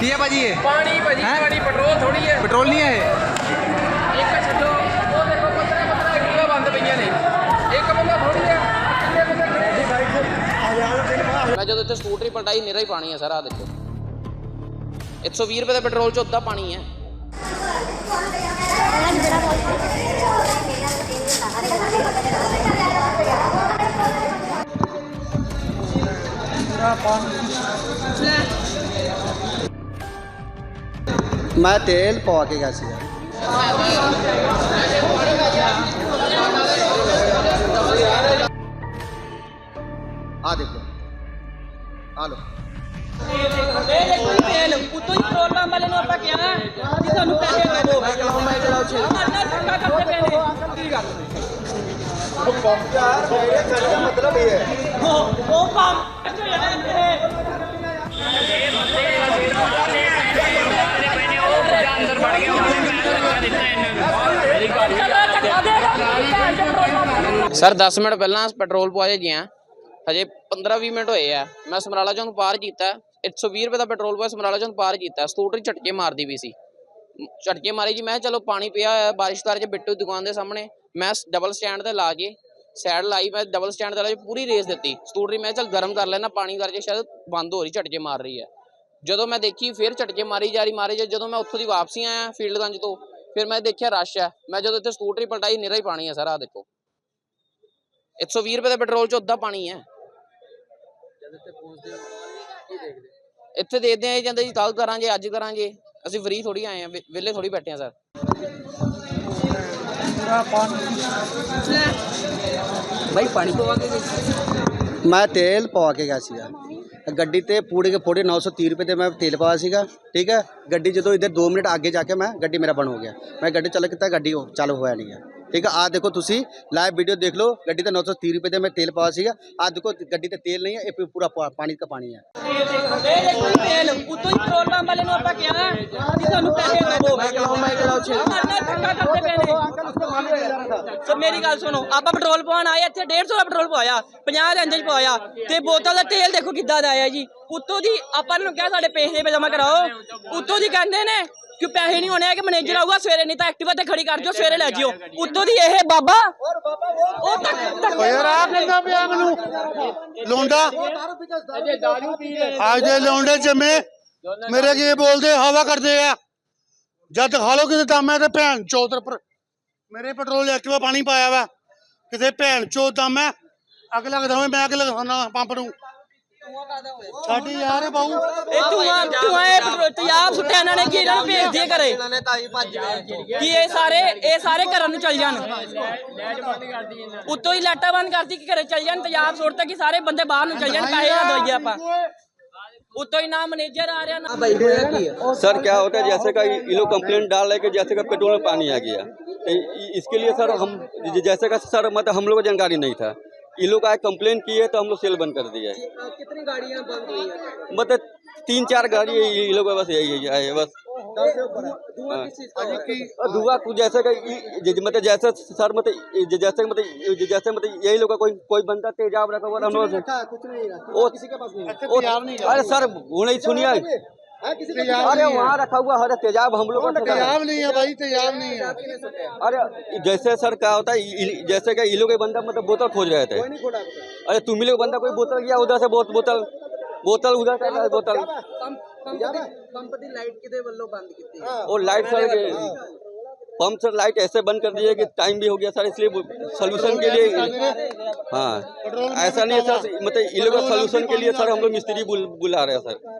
ਕੀ ਹੈ ਭਾਜੀ ਇਹ? ਪਾਣੀ ਭਾਜੀ ਹੈਂ? ਪਾਣੀ ਪੈਟਰੋਲ ਥੋੜੀ ਹੈ। ਪੈਟਰੋਲ ਨਹੀਂ ਹੈ ਇਹ? ਇੱਕ ਛੱਡੋ ਉਹ ਦੇਖੋ 15 15 ਐਕਟਿਵਾ ਬੰਦ ਪਈਆਂ ਨੇ। ਇੱਕ ਬੰਦਾ ਥੋੜੀ ਹੈ ਕਿੰਨੇ ਬੰਦੇ ਖੜੇ ਮੈਂ ਜਦੋਂ ਇੱਥੇ ਸਕੂਟਰੀ ਪਲਟਾਈ ਨਿਰਾ ਹੀ ਪਾਣੀ ਹੈ ਸਰ ਆ ਦੇਖੋ 120 ਰੁਪਏ ਦਾ ਪੈਟਰੋਲ ਚ ਉੱਦਾਂ ਪਾਣੀ ਹੈ। ਮੈਂ ਤੇਲ ਪਵਾ ਕੇ ਗਿਆ ਸੀਗਾ। ਆ ਦੇਖੋ ਆ ਲੋ ਜੀ ਤੇਲ ਉਤੋਂ ਹੀ ਪੰਪ ਵਾਲੇ ਨੂੰ ਆਪਾਂ ਕਿਹਾ ਤੁਹਾਨੂੰ ਪੈਸੇ ਦੇ ਦਿਓ ਮੈਂ ਚਲਾਓ ਮੈਂ ਚਲਾਓ ਛੇ ਮਾਰਨਾ ਧੱਕਾ ਕਰਦੇ ਪਏ ਨੇ ਕੀ ਗੱਲ ਮਤਲਬ ਇਹ ਹੈ। ਉਹ ਪੰਪ ਜੋ ਚਲੋ ਧੱਕਾ ਦੇਗਾ ਭੈਣ ਚੋ ਪੈਟਰੋਲ ਪੰਪ ਸਰ 10 ਮਿੰਟ ਪਹਿਲਾਂ ਪੈਟਰੋਲ ਪਵਾਏ ਗਿਆ ਹਜੇ 15-20 ਮਿੰਟ ਹੋਏ ਆ। ਮੈਂ ਸਮਰਾਲਾ ਚੌਂਕ ਪਾਰ ਕੀਤਾ। 120 ਰੁਪਏ ਦਾ ਪੈਟਰੋਲ ਪਵਾਇਆ ਸਮਰਾਲਾ ਚੌਂਕ ਪਾਰ ਕੀਤਾ। ਸਕੂਟਰੀ ਝਟਕੇ ਮਾਰਦੀ ਵੀ ਸੀ। ਝਟਕੇ ਮਾਰੀ ਜੀ, ਮੈਂ ਚਲੋ ਪਾਣੀ ਪਿਆ ਹੋਇਆ, ਬਾਰਿਸ਼ ਕਰ ਜੇ ਬਿੱਟੂ ਦੁਕਾਨ ਦੇ ਸਾਹਮਣੇ। ਮੈਂ ਡਬਲ ਸਟੈਂਡ ਤੇ ਲਾ ਕੇ ਸਾਈਡ ਲਾਈ, ਮੈਂ ਡਬਲ ਸਟੈਂਡ ਤੇ ਲਾ ਕੇ ਪੂਰੀ ਰੇਸ ਦਿੱਤੀ। ਸਕੂਟਰੀ ਮੈਂ ਕਿਹਾ ਚੱਲ ਗਰਮ ਕਰ ਲੈਣਾ ਪਾਣੀ ਕਰਕੇ ਸ਼ਾਇਦ ਬੰਦ ਹੋ ਰਹੀ, ਝਟਕੇ ਮਾਰ ਰਹੀ ਹੈ। ਜਦੋਂ ਮੈਂ ਦੇਖੀ ਫਿਰ ਝਟਕੇ ਮਾਰੀ ਜਾ ਰਹੀ ਮਾਰੀ ਜਾ ਜਦੋਂ ਮੈਂ ਉੱਥੋਂ ਦੀ ਵਾਪਸੀ ਆਇਆ ਫੀਲਡਗੰਜ ਤੋਂ ਫਿਰ ਮੈਂ ਦੇਖਿਆ ਰਸ਼ ਹੈ। ਮੈਂ ਜਦੋਂ ਇੱਥੇ ਸਕੂਟਰੀ ਪਲਟਾਈ ਨਿਰਾ ਹੀ ਪਾਣੀ ਹੈ ਸਰ ਆ ਦੇਖੋ। 120 ਰੁਪਏ ਦਾ ਪੈਟਰੋਲ ਚ ਉੱਦਾਂ ਪਾਣੀ ਹੈ। ਇੱਥੇ ਦੇਖਦੇ? ਆ ਇਹ ਕਹਿੰਦੇ ਜੀ ਕੱਲ ਕਰਾਂਗੇ ਅੱਜ ਕਰਾਂਗੇ। ਅਸੀਂ ਫ੍ਰੀ ਥੋੜੀ ਆਏ ਆ ਵਿ- ਵਿਹਲੇ ਥੋੜੀ ਬੈਠੇ ਆ ਸਰ। ਮੈਂ ਤੇਲ ਪਵਾ ਕੇ ਗਿਆ ਸੀਗਾ। ਗੱਡੀ ਤੇ ਪੂਰੇ ਕੇ ਪੂਰੇ 930 ਰੁਪਏ ਤੇ ਮੈਂ ਤੇਲ ਪਾਇਆ ਸੀਗਾ ਠੀਕ ਹੈ? ਗੱਡੀ ਜਦੋਂ ਇਧਰ 2 ਮਿੰਟ ਅੱਗੇ ਜਾ ਕੇ ਮੈਂ ਗੱਡੀ ਮੇਰਾ ਬੰਦ ਹੋ ਗਿਆ। ਮੈਂ ਗੱਡੀ ਚੱਲ ਕੀਤਾ ਗੱਡੀ ਚਾਲੂ ਹੋਇਆ ਨਹੀਂ ਹੈ। ਠੀਕ ਹੈ? ਆ ਦੇਖੋ ਤੁਸੀਂ ਲਾਈਵ ਵੀਡੀਓ ਦੇਖ ਲਓ ਗੱਡੀ ਤੇ 930 ਰੁਪਏ ਤੇ ਮੈਂ ਤੇਲ ਪਾਇਆ ਸੀਗਾ। ਆ ਦੇਖੋ ਗੱਡੀ ਤੇ ਤੇਲ ਨਹੀਂ ਹੈ ਇਹ ਪੂਰਾ ਪਾਣੀ ਦਾ ਪਾਣੀ ਹੈ। ਇਹ ਦੇਖੋ ਜੀ ਤੇਲ ਉਤੋਂ ਹੀ ਪੈਟਰੋਲ ਪੰਪ ਵਾਲੇ ਨੂੰ ਆਪਾਂ ਕਿਹਾ ਕਿ ਤੁਹਾਨੂੰ ਪੈਸੇ ਦੇ ਦਿਓ। ਮੈਂ ਚਲਾਓ ਮੈਂ ਚਲਾਓ ਛੇ ਮਾਰਨਾ ਧੱਕਾ ਕਰਦੇ ਪਏ ਨੇ ਸੋ ਮੇਰੀ ਗੱਲ ਸੁਣੋ, ਆਪਾਂ ਪੈਟਰੋਲ ਪਵਾਉਣ ਆਏ, ਇੱਥੇ 150 ਦਾ ਪੈਟਰੋਲ ਪਵਾਇਆ 50 ਦੇ ਅੰਦਰ ਪਵਾਇਆ, ਤੇ ਬੋਤਲ ਦਾ ਤੇਲ ਦੇਖੋ ਕਿੱਦਾਂ ਦਾ ਆਇਆ ਜੀ। ਉਤੋਂ ਦੀ ਆਪਾਂ ਨੂੰ ਕਿਹਾ ਸਾਡੇ ਪੈਸੇ ਜਮ੍ਹਾਂ ਕਰਾਓ। ਉਤੋਂ ਦੀ ਕਹਿੰਦੇ ਨੇ ਕਿ ਪੈਸੇ ਨਹੀਂ ਹੋਣੇ ਆ ਕਿ ਮੈਨੇਜਰ ਆਊਗਾ, ਸਵੇਰੇ ਨਹੀਂ ਤਾਂ ਐਕਟਿਵਾ ਤੇ ਖੜੀ ਕਰ ਦਿਓ ਸਵੇਰੇ ਲੈ ਜਿਓ ਉਤੋਂ ਦੀ ਇਹ ਬਾਬਾ, ਉਹ ਤੱਕ ਤੱਕ ਯਾਰ ਆ ਕਹਿੰਦਾ ਪਿਆ ਮੈਨੂੰ। ਲੋਂਡਾ। ਅੱਜ ਦੇ ਲੋਂਡੇ ਜੰਮੇ, ਮੇਰੇ ਕੀ ਬੋਲਦੇ, ਹਵਾ ਕਰਦੇ ਆ। ਜਦ ਖਾ ਲੋ ਕਿਤੇ ਦਮ ਹੈ ਤੇ ਭੈਣ ਚੋਦਰ ਪਰ ਮੇਰੇ ਪੈਟਰੋਲ ਐਕਟਿਵਾ ਪਾਣੀ ਪਾਇਆ ਵਾ। ਕਿਤੇ ਭੈਣ ਚੋ ਦਮ ਹੈ ਅੱਗ ਲੱਗਦਾ ਹੋਵੇ ਮੈਂ ਅੱਗ ਲਗਾਉਣਾ ਪੰਪ ਨੂੰ। ਸਾਡੀ ਯਾਰ ਬਾਊ। ਇਹ ਧੂਆਂ ਧੂਆਂ ਇਹ ਤੇਜ਼ਾਬ ਸੁੱਟਿਆ ਇਹਨਾਂ ਨੇ ਕਿ ਇਹਨਾਂ ਨੂੰ ਭੇਜ ਦੀਏ ਘਰੇ? ਕਿ ਇਹ ਸਾਰੇ ਇਹ ਸਾਰੇ ਘਰਾਂ ਨੂੰ ਚਲ ਜਾਣ। ਉੱਤੋਂ ਹੀ ਲਾਟਾ ਬੰਦ ਕਰਤੀ ਕਿ ਘਰੇ ਚਲ ਜਾਣ ਤੇਜ਼ਾਬ ਸੁੱਟਤਾ ਕਿ ਸਾਰੇ ਬੰਦੇ ਬਾਹਰ ਨੂੰ ਚਲ ਜਾਣ ਪੈਸੇ ਨਾ ਦਈਏ ਆਪਾਂ। उतो ही ना आ रहा है सर क्या होता है जैसे का ये लोग कंप्लेंट डाल रहे कि जैसे का पेट्रोल में पानी आ गया। तो इसके लिए सर हम जैसे का सर मतलब हम लोग को जानकारी नहीं था। ये लोग आए कंप्लेन किए तो हम लोग सेल बंद कर दिया कितनी गाड़ियाँ बंद मतलब तीन चार गाड़ी ये लोग बस यही है बस। धुआँ कुछ जैसे मतलब जैसे सर मतलब जैसे मतलब जैसे मतलब यही लोग कोई कोई बंदा तेजाब रखा हुआ हम लोग अरे सर वो नहीं सुनिए। अरे वहाँ रखा हुआ हर तेजाब हम लोग नहीं है भाई तेजाब नहीं है। अरे जैसे सर क्या होता है जैसे क्या इलो के बंदा मतलब बोतल खोज रहे थे। अरे तुम लोग बंदा कोई बोतल गया उधर से बोतल बोतल उधर से बोतल। लाइट बंद कीती और light sir pump sir light ऐसे बंद कर दिए कि टाइम भी हो गया सर इसलिए सोल्यूशन के लिए हाँ। ऐसा नहीं है सर मतलब ये सोल्यूशन के लिए सर हम लोग मिस्त्री बुल, बुला रहे हैं सर।